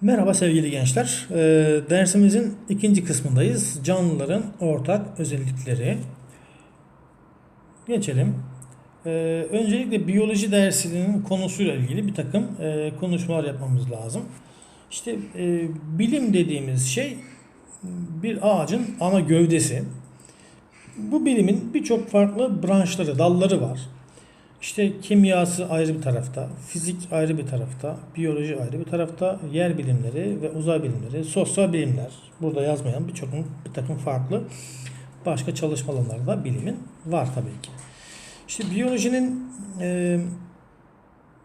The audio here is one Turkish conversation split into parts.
Merhaba sevgili gençler. Ee, dersimizin ikinci kısmındayız. Canlıların ortak özellikleri. Geçelim. Ee, öncelikle biyoloji dersinin konusuyla ilgili bir takım e, konuşmalar yapmamız lazım. İşte e, bilim dediğimiz şey bir ağacın ana gövdesi. Bu bilimin birçok farklı branşları, dalları var. İşte kimyası ayrı bir tarafta, fizik ayrı bir tarafta, biyoloji ayrı bir tarafta, yer bilimleri ve uzay bilimleri, sosyal bilimler, burada yazmayan birçok bir takım farklı başka çalışma alanları da bilimin var tabii ki. İşte biyolojinin e,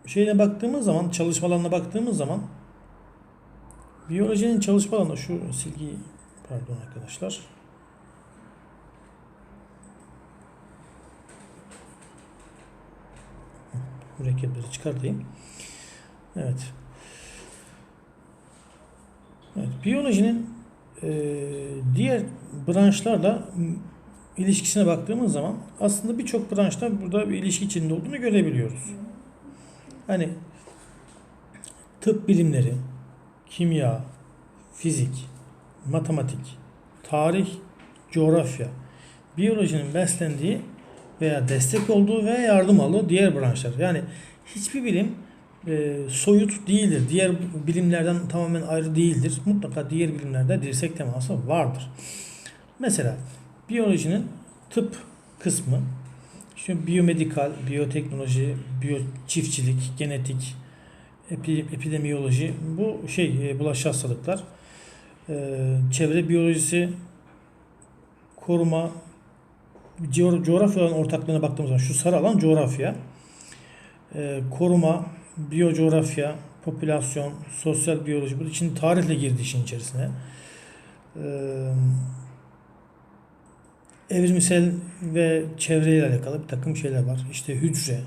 şeyine baktığımız zaman, çalışma alanına baktığımız zaman biyolojinin çalışma alanı şu silgiyi pardon arkadaşlar. Mürekkepleri çıkartayım. Evet. Evet, biyolojinin e, diğer branşlarla ilişkisine baktığımız zaman aslında birçok branşta burada bir ilişki içinde olduğunu görebiliyoruz. Hani tıp bilimleri, kimya, fizik, matematik, tarih, coğrafya, biyolojinin beslendiği veya destek olduğu veya yardım aldığı diğer branşlar. Yani hiçbir bilim e, soyut değildir. Diğer bilimlerden tamamen ayrı değildir. Mutlaka diğer bilimlerde dirsek teması vardır. Mesela biyolojinin tıp kısmı işte biyomedikal, biyoteknoloji, biyoçiftçilik, genetik, epi, epidemiyoloji bu şey e, hastalıklar, e, çevre biyolojisi, koruma, coğrafya alan ortaklığına baktığımız zaman şu sarı alan coğrafya, Ee, koruma, biyocoğrafya, popülasyon, sosyal biyoloji. Bu için tarihle girdi işin içerisine. Ee, evrimsel ve çevreyle alakalı bir takım şeyler var. İşte hücre,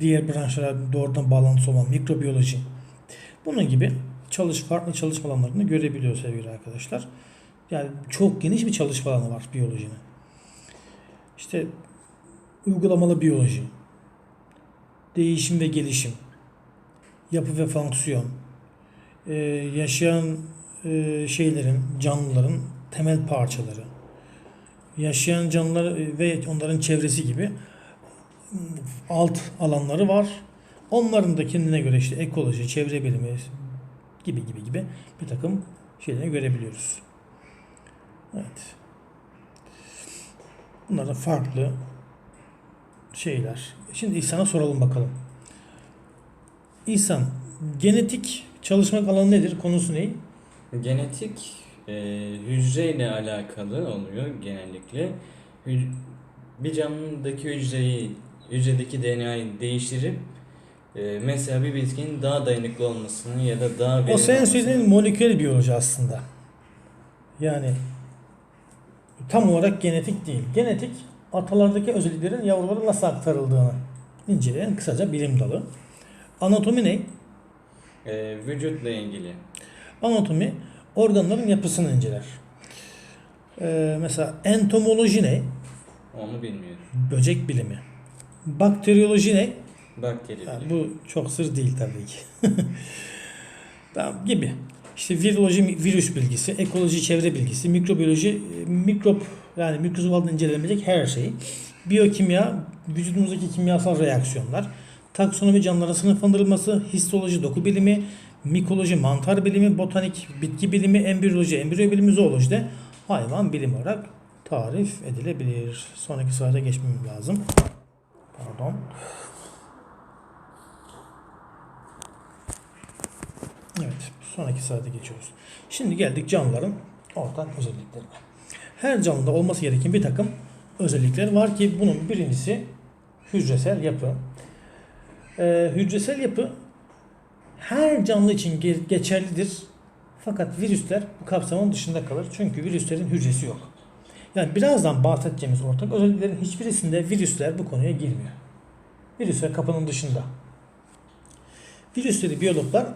diğer branşlara doğrudan bağlantısı olan mikrobiyoloji. Bunun gibi çalış farklı çalışma alanlarını görebiliyor sevgili arkadaşlar. Yani çok geniş bir çalışma alanı var biyolojinin. İşte uygulamalı biyoloji, değişim ve gelişim, yapı ve fonksiyon, e, yaşayan e, şeylerin, canlıların temel parçaları, yaşayan canlılar e, ve onların çevresi gibi alt alanları var. Onların da kendine göre işte ekoloji, çevre bilimi gibi gibi gibi bir takım şeyleri görebiliyoruz. Evet. Bunlar da farklı şeyler. Şimdi İhsan'a soralım bakalım. İhsan, genetik çalışmak alanı nedir? Konusu ne? Genetik e, hücreyle alakalı oluyor genellikle. Hü- bir canlıdaki hücreyi, hücredeki DNA'yı değiştirip e, mesela bir bitkinin daha dayanıklı olmasını ya da daha O senin söylediğin moleküler biyoloji aslında. Yani tam olarak genetik değil. Genetik atalardaki özelliklerin yavrulara nasıl aktarıldığını inceleyen kısaca bilim dalı. Anatomi ne? e, vücutla ilgili. Anatomi organların yapısını inceler. Ee, mesela entomoloji ne? Onu bilmiyorum. Böcek bilimi. Bakteriyoloji ne? Bakteri Yani bu çok sır değil tabii ki. tamam gibi. İşte viroloji, virüs bilgisi, ekoloji, çevre bilgisi, mikrobiyoloji, e, mikrop yani mikrozovalda incelenebilecek her şey. Biyokimya, vücudumuzdaki kimyasal reaksiyonlar, taksonomi canlıların sınıflandırılması, histoloji, doku bilimi, mikoloji, mantar bilimi, botanik, bitki bilimi, embriyoloji, embriyo bilimi, zooloji de hayvan bilimi olarak tarif edilebilir. Sonraki slayda geçmemiz lazım. Pardon. Evet, sonraki slayda geçiyoruz. Şimdi geldik canlıların ortak özelliklerine. Her canlıda olması gereken bir takım özellikler var ki bunun birincisi hücresel yapı. Ee, hücresel yapı her canlı için ge- geçerlidir. Fakat virüsler bu kapsamın dışında kalır. Çünkü virüslerin hücresi yok. Yani birazdan bahsedeceğimiz ortak özelliklerin hiçbirisinde virüsler bu konuya girmiyor. Virüsler kapının dışında. Virüsleri biyologlar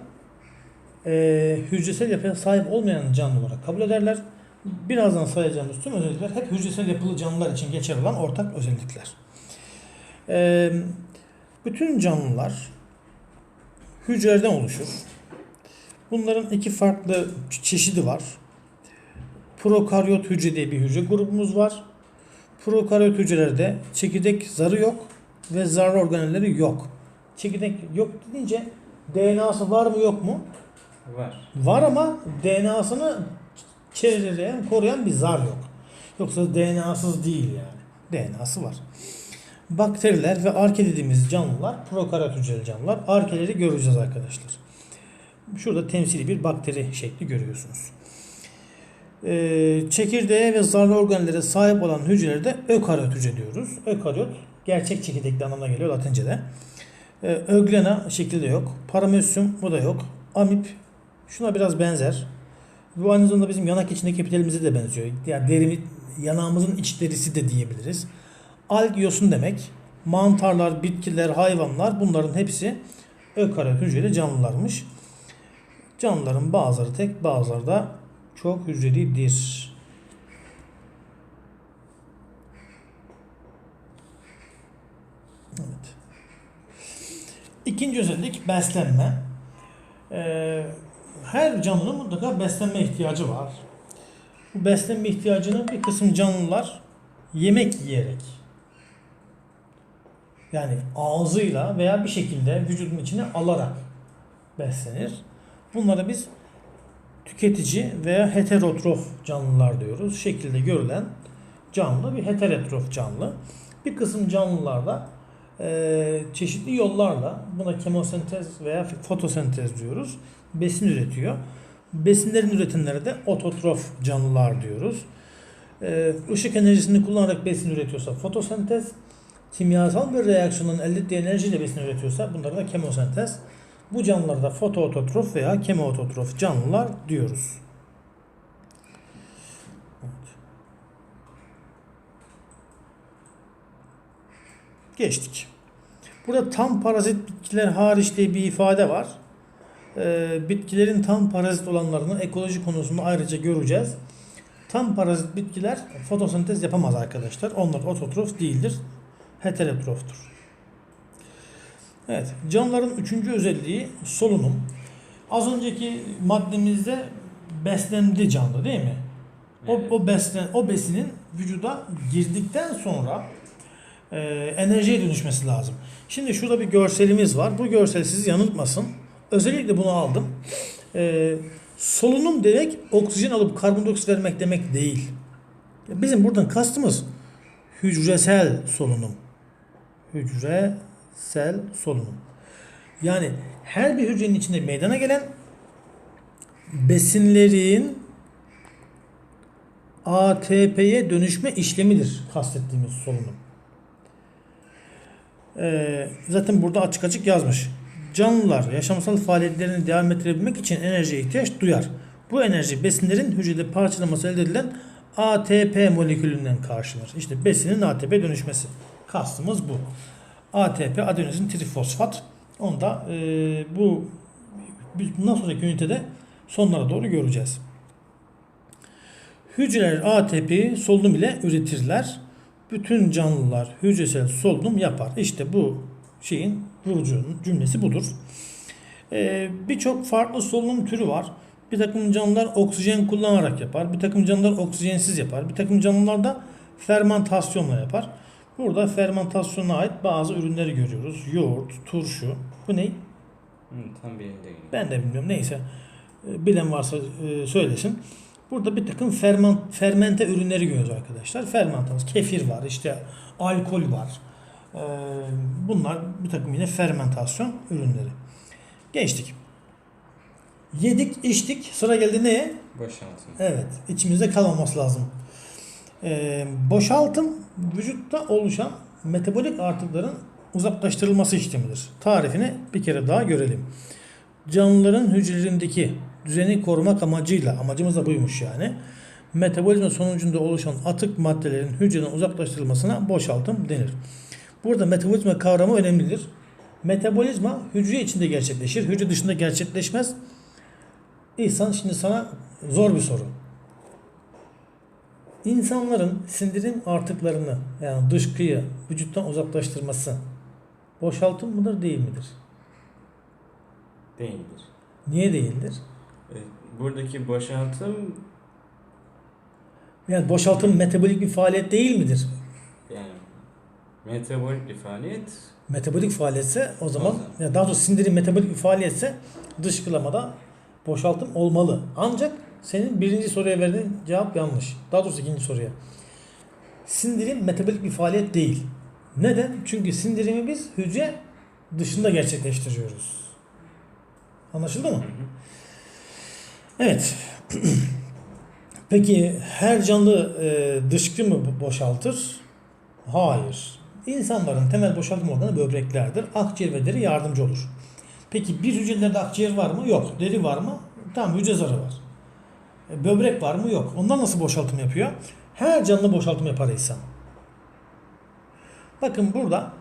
e, hücresel yapıya sahip olmayan canlı olarak kabul ederler. Birazdan sayacağımız tüm özellikler hep hücresel yapılı canlılar için geçerli olan ortak özellikler. E, bütün canlılar hücrelerden oluşur. Bunların iki farklı çeşidi var. Prokaryot hücre diye bir hücre grubumuz var. Prokaryot hücrelerde çekirdek zarı yok ve zarlı organelleri yok. Çekirdek yok deyince DNA'sı var mı yok mu? Var. Var ama DNA'sını çevreleyen, koruyan bir zar yok. Yoksa DNA'sız değil yani. DNA'sı var. Bakteriler ve arke dediğimiz canlılar prokaryot hücreli canlılar. Arkeleri göreceğiz arkadaşlar. Şurada temsili bir bakteri şekli görüyorsunuz. Ee, çekirdeğe ve zarlı organlara sahip olan hücrelere de ökaryot hücre diyoruz. Ökaryot gerçek çekirdekli anlamına geliyor Latince'de. Ee, öglena şekli de yok. Paramecium bu da yok. Amip şuna biraz benzer. Bu aynı zamanda bizim yanak içindeki epitelimize de benziyor. Yani derimi, yanağımızın iç derisi de diyebiliriz. Alg yosun demek. Mantarlar, bitkiler, hayvanlar bunların hepsi ökaryot hücreli canlılarmış. Canlıların bazıları tek bazıları da çok hücrelidir. Evet. İkinci özellik beslenme. Ee, her canlının mutlaka beslenme ihtiyacı var. Bu beslenme ihtiyacını bir kısım canlılar yemek yiyerek yani ağzıyla veya bir şekilde vücudun içine alarak beslenir. Bunlara biz tüketici veya heterotrof canlılar diyoruz. Şekilde görülen canlı bir heterotrof canlı. Bir kısım canlılarda eee, çeşitli yollarla buna kemosentez veya fotosentez diyoruz. Besin üretiyor. Besinlerin üretimleri de ototrof canlılar diyoruz. Eee ışık enerjisini kullanarak besin üretiyorsa fotosentez, kimyasal bir reaksiyonun elde ettiği enerjiyle besin üretiyorsa bunlara da kemosentez. Bu canlılara da fotoototrof veya kemoototrof canlılar diyoruz. Geçtik. Burada tam parazit bitkiler hariç diye bir ifade var. Ee, bitkilerin tam parazit olanlarını ekoloji konusunda ayrıca göreceğiz. Tam parazit bitkiler fotosentez yapamaz arkadaşlar. Onlar ototrof değildir. Heterotroftur. Evet, canlıların üçüncü özelliği solunum. Az önceki maddemizde beslendi canlı değil mi? O, o beslen o besinin vücuda girdikten sonra e, enerjiye dönüşmesi lazım. Şimdi şurada bir görselimiz var. Bu görsel sizi yanıltmasın. Özellikle bunu aldım. E, solunum demek oksijen alıp karbondioksit vermek demek değil. Bizim buradan kastımız hücresel solunum. Hücresel solunum. Yani her bir hücrenin içinde meydana gelen besinlerin ATP'ye dönüşme işlemidir kastettiğimiz solunum. Ee, zaten burada açık açık yazmış. Canlılar yaşamsal faaliyetlerini devam ettirebilmek için enerjiye ihtiyaç duyar. Bu enerji besinlerin hücrede parçalaması elde edilen ATP molekülünden karşılanır. İşte besinin ATP dönüşmesi. Kastımız bu. ATP adenozin trifosfat. Onu da e, bu bundan sonraki ünitede sonlara doğru göreceğiz. Hücreler ATP'yi solunum ile üretirler. Bütün canlılar hücresel solunum yapar. İşte bu şeyin vurucunun cümlesi budur. Ee, Birçok farklı solunum türü var. Bir takım canlılar oksijen kullanarak yapar. Bir takım canlılar oksijensiz yapar. Bir takım canlılar da fermentasyonla yapar. Burada fermentasyona ait bazı ürünleri görüyoruz. Yoğurt, turşu. Bu ne? Hı, tam birinde gibi. Ben de bilmiyorum. Neyse. E, Bilen varsa e, söylesin. Burada bir takım ferment, fermente ürünleri görüyoruz arkadaşlar. Fermentamız. Kefir var. işte alkol var. E, Bunlar bir takım yine fermentasyon ürünleri. Geçtik. Yedik, içtik. Sıra geldi neye? Boşaltım. Evet, içimizde kalmaması lazım. Ee, boşaltım vücutta oluşan metabolik artıkların uzaklaştırılması işlemidir. Tarifini bir kere daha görelim. Canlıların hücrelerindeki düzeni korumak amacıyla, amacımız da buymuş yani. Metabolizma sonucunda oluşan atık maddelerin hücreden uzaklaştırılmasına boşaltım denir. Burada metabolizma kavramı önemlidir. Metabolizma hücre içinde gerçekleşir, hücre dışında gerçekleşmez. İhsan şimdi sana zor bir soru. İnsanların sindirim artıklarını yani dışkıyı vücuttan uzaklaştırması boşaltım mıdır değil midir? Değildir. Niye değildir? E, Buradaki boşaltım Yani boşaltım metabolik bir faaliyet değil midir? yani metabolik bir faaliyet. Metabolik faaliyetse o zaman zaman. ya daha doğrusu sindirim metabolik bir faaliyetse dışkılamada boşaltım olmalı. Ancak senin birinci soruya verdiğin cevap yanlış. Daha doğrusu ikinci soruya. Sindirim metabolik bir faaliyet değil. Neden? Çünkü sindirimi biz hücre dışında gerçekleştiriyoruz. Anlaşıldı mı? Evet. Peki her canlı e, dışkı mı bo- boşaltır? Hayır. İnsanların temel boşaltım organı böbreklerdir. Akciğer ve deri yardımcı olur. Peki bir hücrelerde akciğer var mı? Yok. Deri var mı? Tamam hücre zarı var. E, böbrek var mı? Yok. Onlar nasıl boşaltım yapıyor? Her canlı boşaltım yapar insan. Bakın burada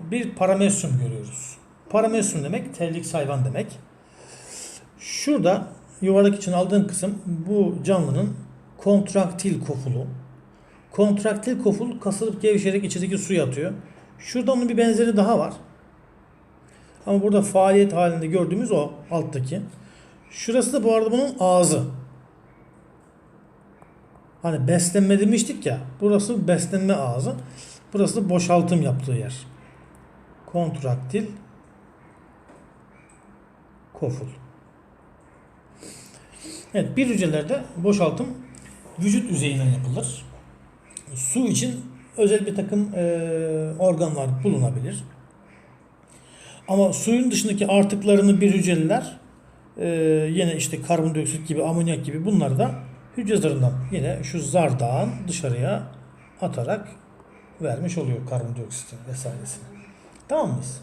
bir paramesyum görüyoruz. Paramesyum demek terlik hayvan demek. Şurada yuvarlak için aldığım kısım bu canlının kontraktil kofulu. Kontraktil koful kasılıp gevşeyerek içindeki suyu atıyor. Şurada onun bir benzeri daha var. Ama burada faaliyet halinde gördüğümüz o alttaki. Şurası da bu arada bunun ağzı. Hani beslenme demiştik ya. Burası beslenme ağzı. Burası da boşaltım yaptığı yer. Kontraktil koful. Evet bir hücrelerde boşaltım vücut yüzeyinden yapılır. Su için özel bir takım e, organlar bulunabilir. Ama suyun dışındaki artıklarını bir hücreliler e, yine işte karbondioksit gibi amonyak gibi bunları da hücre zarından yine şu zardan dışarıya atarak vermiş oluyor karbondioksiti vesairesini. Tamam mıyız?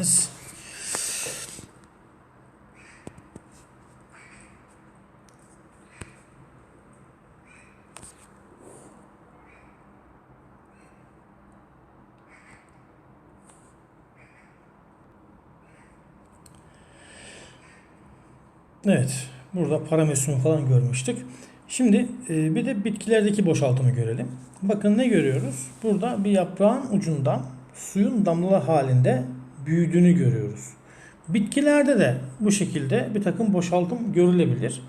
Affedersiniz. Evet. Burada paramesyum falan görmüştük. Şimdi e, bir de bitkilerdeki boşaltımı görelim. Bakın ne görüyoruz? Burada bir yaprağın ucundan suyun damla halinde büyüdüğünü görüyoruz. Bitkilerde de bu şekilde bir takım boşaltım görülebilir.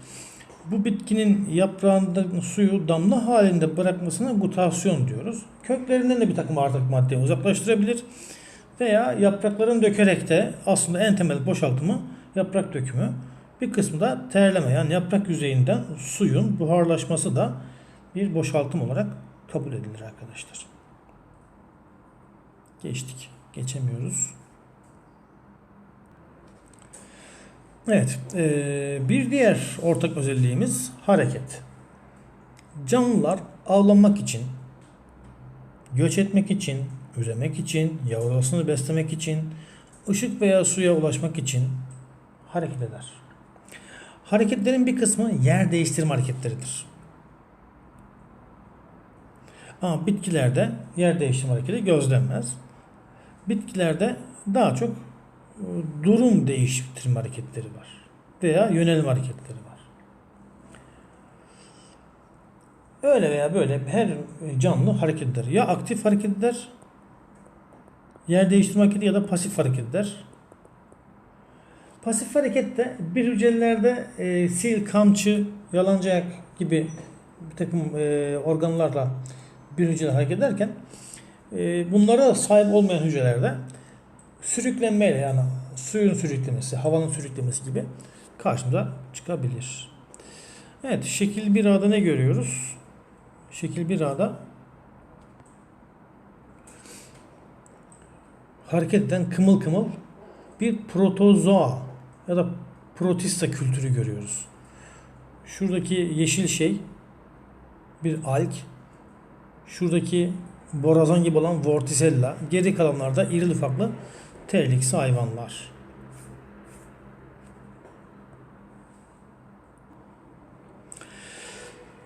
Bu bitkinin yaprağında suyu damla halinde bırakmasına gutasyon diyoruz. Köklerinden de bir takım artık madde uzaklaştırabilir. Veya yaprakların dökerek de aslında en temel boşaltımı yaprak dökümü. Bir kısmı da terleme yani yaprak yüzeyinden suyun buharlaşması da bir boşaltım olarak kabul edilir arkadaşlar. Geçtik. Geçemiyoruz. Evet. eee, bir diğer ortak özelliğimiz hareket. Canlılar avlanmak için, göç etmek için, üremek için, yavrusunu beslemek için, ışık veya suya ulaşmak için hareket eder. Hareketlerin bir kısmı yer değiştirme hareketleridir. Ama bitkilerde yer değiştirme hareketi gözlenmez. Bitkilerde daha çok e, durum değiştirme hareketleri var. Veya yönelme hareketleri var. Öyle veya böyle her canlı hareket eder. Ya aktif hareket eder, yer değiştirme hareketi ya da pasif hareket eder. Pasif harekette bir hücrelerde e, sil, kamçı, yalancı ayak gibi bir takım e, organlarla bir hücre hareket ederken e, bunlara sahip olmayan hücrelerde sürüklenmeyle yani suyun sürüklemesi, havanın sürüklemesi gibi karşımıza çıkabilir. Evet, şekil 1A'da ne görüyoruz? Şekil 1A'da hareket eden kımıl kımıl bir protozoa ya da protista kültürü görüyoruz. Şuradaki yeşil şey bir alg. Şuradaki borazan gibi olan vorticella. Geri kalanlarda irili ufaklı terliksi hayvanlar.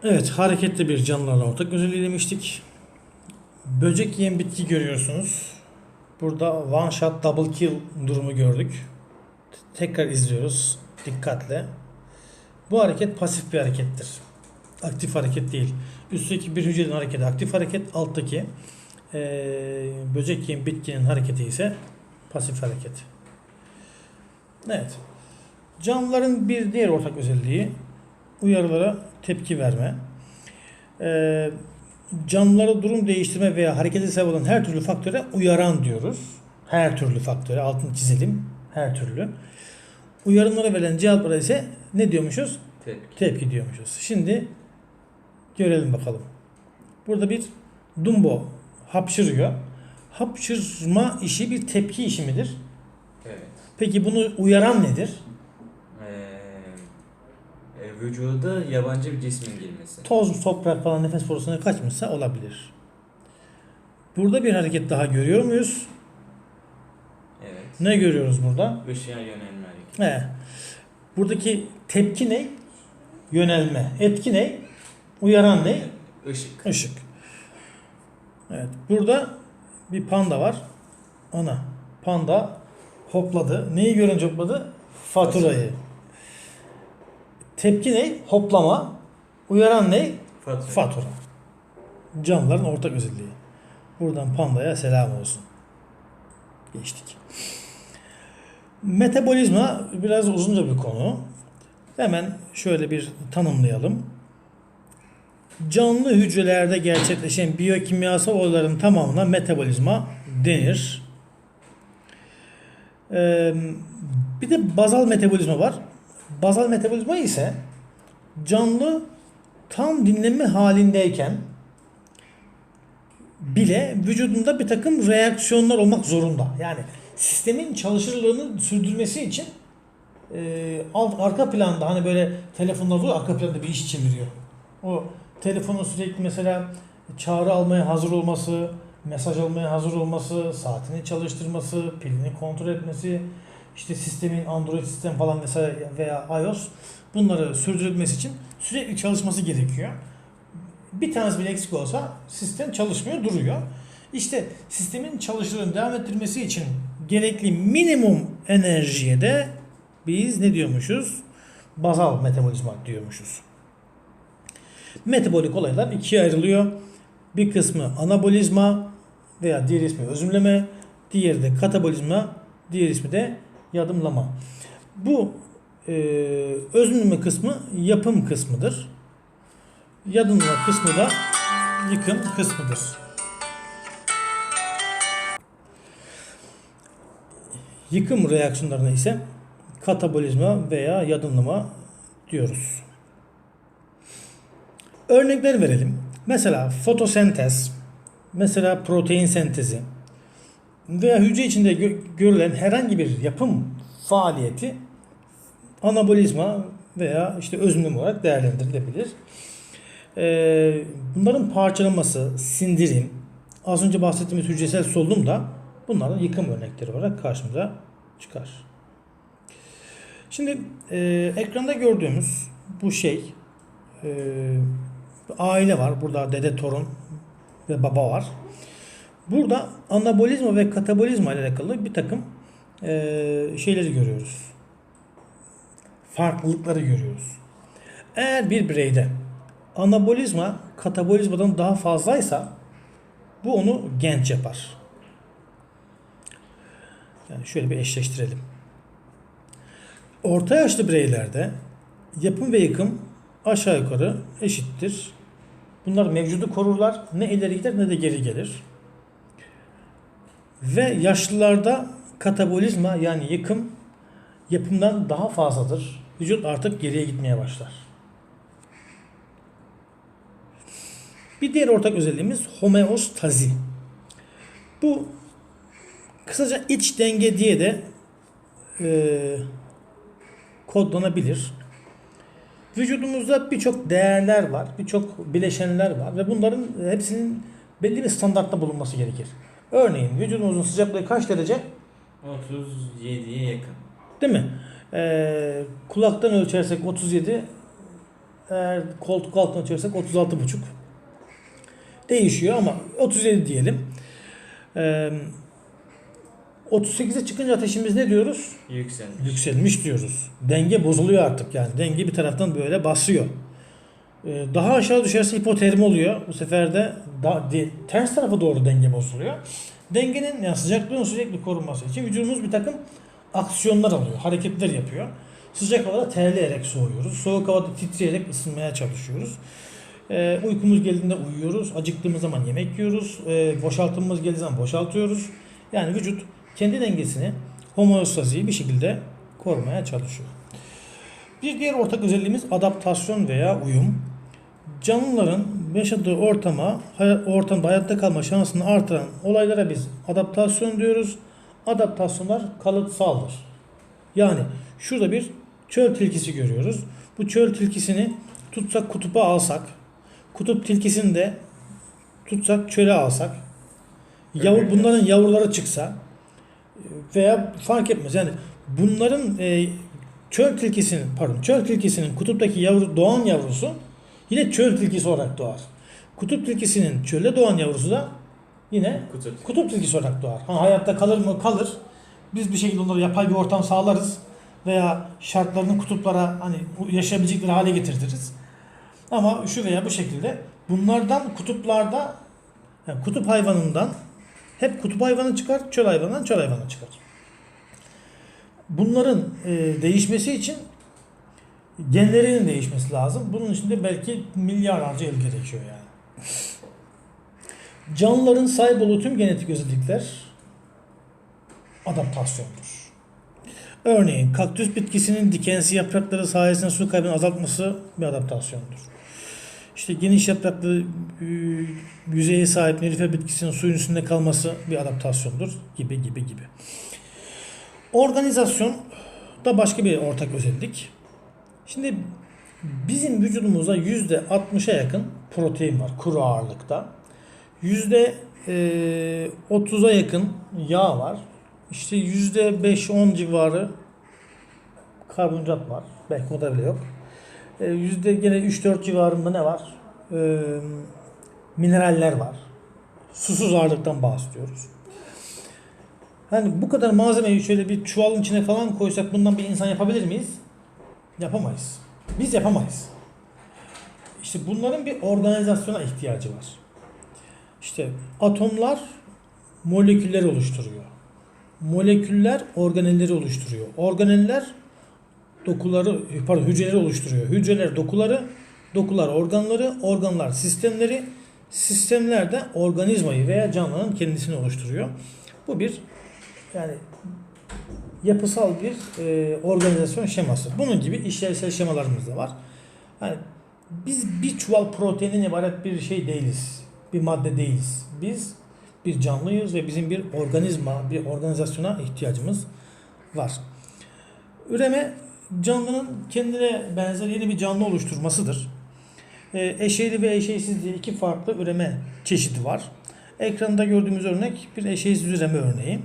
Evet, hareketli bir canlılarla ortak özelliği demiştik. Böcek yiyen bitki görüyorsunuz. Burada one shot double kill durumu gördük. Tekrar izliyoruz dikkatle. Bu hareket pasif bir harekettir. Aktif hareket değil. Üstteki bir hücrenin hareketi aktif hareket, alttaki eee böcek yiyen bitkinin hareketi ise pasif hareket. Evet. Canlıların bir diğer ortak özelliği uyarılara tepki verme. Eee canlılara durum değiştirme veya harekete sebep olan her türlü faktöre uyaran diyoruz. Her türlü faktöre altını çizelim. Her türlü. Uyarımlara verilen cevaplara ise ne diyormuşuz? Tepki. Tepki diyormuşuz. Şimdi görelim bakalım. Burada bir dumbo hapşırıyor. Hapşırma işi bir tepki işi midir? Evet. Peki bunu uyaran nedir? Ee, e, vücuda yabancı bir cismin girmesi. Toz, toprak falan nefes borusuna kaçmışsa olabilir. Burada bir hareket daha görüyor muyuz? Evet. Ne görüyoruz burada? Işığa yönelme hareketi. He. Buradaki tepki ne? Yönelme. Etki ne? Uyaran ne? Işık. Işık. Evet. Burada bir panda var. Ana. Panda hopladı. Neyi görünce hopladı? Faturayı. Tepki ne? Hoplama. Uyaran ne? Fatura. Fatura. Canlıların ortak özelliği. Buradan pandaya selam olsun. Geçtik. Metabolizma biraz uzunca bir konu. Hemen şöyle bir tanımlayalım. Canlı hücrelerde gerçekleşen biyokimyasal olayların tamamına metabolizma denir. Ee, bir de bazal metabolizma var. Bazal metabolizma ise canlı tam dinlenme halindeyken bile vücudunda bir takım reaksiyonlar olmak zorunda. Yani sistemin çalışırlığını sürdürmesi için e, alt arka planda hani böyle telefonlar oluyor arka planda bir iş çeviriyor. O telefonun sürekli mesela çağrı almaya hazır olması, mesaj almaya hazır olması, saatini çalıştırması, pilini kontrol etmesi, işte sistemin Android sistem falan mesela veya iOS bunları sürdürülmesi için sürekli çalışması gerekiyor. Bir tanesi bile eksik olsa sistem çalışmıyor, duruyor. İşte sistemin çalışırlığını devam ettirmesi için gerekli minimum enerjiye de biz ne diyormuşuz? Bazal metabolizma diyormuşuz. Metabolik olaylar ikiye ayrılıyor. Bir kısmı anabolizma veya diğer ismi özümleme, diğeri de katabolizma, diğer ismi de yadımlama. Bu e, özümleme kısmı yapım kısmıdır. Yadımlama kısmı da yıkım kısmıdır. Yıkım reaksiyonlarına ise katabolizma veya yadımlama diyoruz. Örnekler verelim. Mesela fotosentez, mesela protein sentezi veya hücre içinde gö- görülen herhangi bir yapım faaliyeti anabolizma veya işte özümleme olarak değerlendirilebilir. Ee, bunların parçalanması, sindirim, az önce bahsettiğimiz hücresel solunum da bunların yıkım örnekleri olarak karşımıza çıkar. Şimdi e, ekranda gördüğümüz bu şey e, aile var. Burada dede, torun ve baba var. Burada anabolizma ve katabolizma ile alakalı bir takım e, şeyleri görüyoruz. Farklılıkları görüyoruz. Eğer bir bireyde anabolizma katabolizmadan daha fazlaysa bu onu genç yapar. Yani şöyle bir eşleştirelim. Orta yaşlı bireylerde yapım ve yıkım aşağı yukarı eşittir. Bunlar mevcudu korurlar. Ne ileri gider ne de geri gelir. Ve yaşlılarda katabolizma yani yıkım yapımdan daha fazladır. Vücut artık geriye gitmeye başlar. Bir diğer ortak özelliğimiz homeostazi. Bu kısaca iç denge diye de e, kodlanabilir. Vücudumuzda birçok değerler var, birçok bileşenler var ve bunların hepsinin belli bir standartta bulunması gerekir. Örneğin vücudumuzun sıcaklığı kaç derece? 37'ye yakın. Değil mi? Ee, kulaktan ölçersek 37, eğer koltuk altından ölçersek 36,5. Değişiyor ama 37 diyelim. Ee, 38'e çıkınca ateşimiz ne diyoruz? Yükselmiş. Yükselmiş diyoruz. Denge bozuluyor artık yani. Denge bir taraftan böyle basıyor. Ee, daha aşağı düşerse hipotermi oluyor. Bu sefer de da, de- ters tarafa doğru denge bozuluyor. Dengenin yani sıcaklığın sürekli korunması için vücudumuz bir takım aksiyonlar alıyor, hareketler yapıyor. Sıcak havada terleyerek soğuyoruz. Soğuk havada titreyerek ısınmaya çalışıyoruz. Ee, uykumuz geldiğinde uyuyoruz. Acıktığımız zaman yemek yiyoruz. Ee, boşaltımımız geldiği zaman boşaltıyoruz. Yani vücut kendi dengesini, homeostaziyi bir şekilde korumaya çalışıyor. Bir diğer ortak özelliğimiz adaptasyon veya uyum. Canlıların yaşadığı ortama, ortamda hayatta kalma şansını artıran olaylara biz adaptasyon diyoruz. Adaptasyonlar kalıtsaldır. Yani şurada bir çöl tilkisi görüyoruz. Bu çöl tilkisini tutsak kutupa alsak, kutup tilkisini de tutsak çöle alsak, yavru, bunların yavruları çıksa veya fark etmez. Yani bunların e, çöl tilkisinin pardon çöl tilkisinin kutuptaki yavru doğan yavrusu yine çöl tilkisi olarak doğar. Kutup tilkisinin çölde doğan yavrusu da yine Kutup. kutup tilkisi olarak doğar. Ha, hayatta kalır mı? Kalır. Biz bir şekilde onlara yapay bir ortam sağlarız veya şartlarını kutuplara hani yaşayabilecekleri hale getirtiriz. Ama şu veya bu şekilde bunlardan kutuplarda yani kutup hayvanından hep kutup hayvanı çıkar, çöl hayvanından çöl hayvanı çıkar. Bunların e, değişmesi için genlerinin değişmesi lazım. Bunun için de belki milyarlarca yıl gerekiyor yani. Canlıların sahip olduğu tüm genetik özellikler adaptasyondur. Örneğin kaktüs bitkisinin dikensi yaprakları sayesinde su kaybını azaltması bir adaptasyondur. İşte geniş yapraklı e, yüzeye sahip nilüfer bitkisinin suyun üstünde kalması bir adaptasyondur gibi gibi gibi. Organizasyon da başka bir ortak özellik. Şimdi bizim vücudumuzda yüzde 60'a yakın protein var kuru ağırlıkta. Yüzde eee, 30'a yakın yağ var. İşte yüzde 5-10 civarı karbonhidrat var. Belki o da bile yok. E, Yüzde gene 3-4 civarında ne var? E, mineraller var. Susuz ağırlıktan bahsediyoruz. Hani bu kadar malzemeyi şöyle bir çuvalın içine falan koysak bundan bir insan yapabilir miyiz? Yapamayız. Biz yapamayız. İşte bunların bir organizasyona ihtiyacı var. İşte atomlar moleküller oluşturuyor. Moleküller organelleri oluşturuyor. Organeller dokuları, pardon hücreleri oluşturuyor. Hücreler dokuları, dokular organları, organlar sistemleri, sistemler de organizmayı veya canlının kendisini oluşturuyor. Bu bir yani yapısal bir e, organizasyon şeması. Bunun gibi işlevsel şemalarımız da var. Yani biz bir çuval proteinin ibaret bir şey değiliz. Bir madde değiliz. Biz bir canlıyız ve bizim bir organizma, bir organizasyona ihtiyacımız var. Üreme canlının kendine benzer yeni bir canlı oluşturmasıdır. E, eşeyli ve eşeysiz diye iki farklı üreme çeşidi var. Ekranda gördüğümüz örnek bir eşeysiz üreme örneği.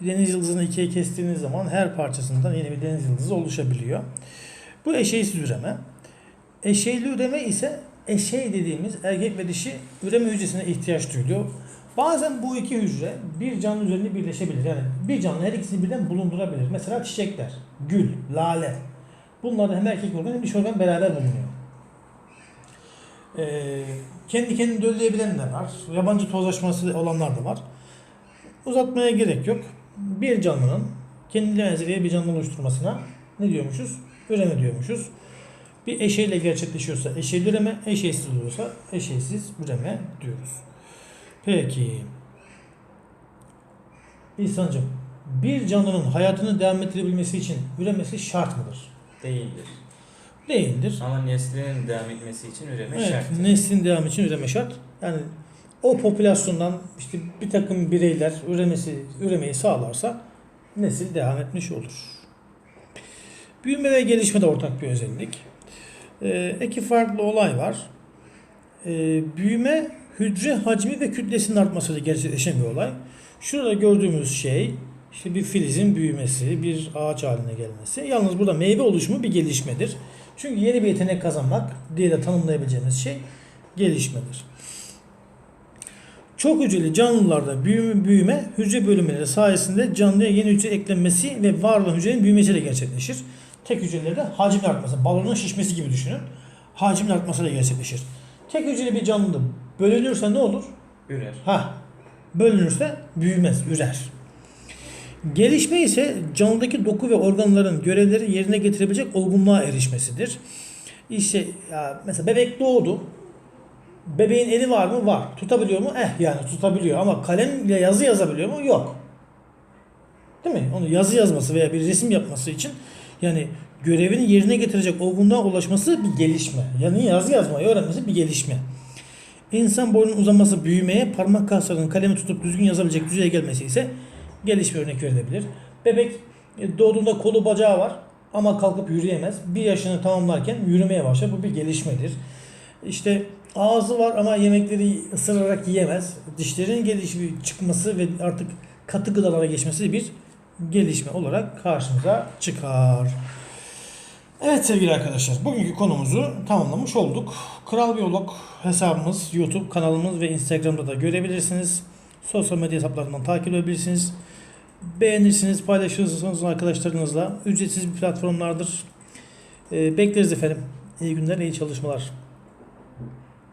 Deniz yıldızını ikiye kestiğiniz zaman her parçasından yeni bir deniz yıldızı oluşabiliyor. Bu eşeysiz üreme. Eşeyli üreme ise eşey dediğimiz erkek ve dişi üreme hücresine ihtiyaç duyuluyor. Bazen bu iki hücre bir canlı üzerinde birleşebilir. Yani bir canlı her ikisini birden bulundurabilir. Mesela çiçekler, gül, lale. Bunlarda hem erkek organ hem dişi organ beraber bulunuyor. Ee, kendi kendini dölleyebilenler var. Yabancı tozlaşması olanlar da var. Uzatmaya gerek yok. Bir canlının kendine benzeri bir canlı oluşturmasına ne diyormuşuz? Üreme diyormuşuz. Bir eşeğiyle gerçekleşiyorsa eşeğli üreme, eşeğsiz oluyorsa eşeğsiz üreme diyoruz. Peki. İhsan'cığım bir canlının hayatını devam ettirebilmesi için üremesi şart mıdır? Değildir. Değildir. Ama neslinin devam etmesi için üreme Evet, şart. neslin devamı için üreme şart. Yani o popülasyondan işte bir takım bireyler üremesi üremeyi sağlarsa nesil devam etmiş olur. Büyüme ve gelişme de ortak bir özellik. Ee, iki farklı olay var. Ee, büyüme hücre hacmi ve kütlesinin artmasıyla gerçekleşen bir olay. Şurada gördüğümüz şey işte bir filizin büyümesi, bir ağaç haline gelmesi. Yalnız burada meyve oluşumu bir gelişmedir. Çünkü yeni bir yetenek kazanmak diye de tanımlayabileceğimiz şey gelişmedir. Çok hücreli canlılarda büyüme, büyüme hücre bölünmeleri sayesinde canlıya yeni hücre eklenmesi ve var olan hücrenin büyümesiyle gerçekleşir. Tek hücrelerde hacim artması, balonun şişmesi gibi düşünün. hacmin artmasıyla gerçekleşir. Tek hücreli bir canlı bölünürse ne olur? Ürer. Ha, bölünürse büyümez, ürer. Gelişme ise canlıdaki doku ve organların görevleri yerine getirebilecek olgunluğa erişmesidir. İşte ya mesela bebek doğdu. Bebeğin eli var mı? Var. Tutabiliyor mu? Eh yani tutabiliyor ama kalemle yazı yazabiliyor mu? Yok. Değil mi? Onu yazı yazması veya bir resim yapması için yani görevini yerine getirecek olgunluğa ulaşması bir gelişme. Yani yazı yazmayı öğrenmesi bir gelişme. İnsan boynunun uzaması büyümeye, parmak kaslarının kalemi tutup düzgün yazabilecek düzeye gelmesi ise gelişme örnek verilebilir. Bebek e, doğduğunda kolu bacağı var ama kalkıp yürüyemez. Bir yaşını tamamlarken yürümeye başlar. Bu bir gelişmedir. İşte ağzı var ama yemekleri ısırarak yiyemez. Dişlerin gelişimi çıkması ve artık katı gıdalara geçmesi bir gelişme olarak karşımıza çıkar. Evet sevgili arkadaşlar, bugünkü konumuzu tamamlamış olduk. Kral Biyolog hesabımız, YouTube kanalımız ve Instagram'da da görebilirsiniz. Sosyal medya hesaplarından takip edebilirsiniz. Beğenirsiniz, paylaşırsınız arkadaşlarınızla. Ücretsiz bir platformlardır. Ee, bekleriz efendim. İyi günler, iyi çalışmalar.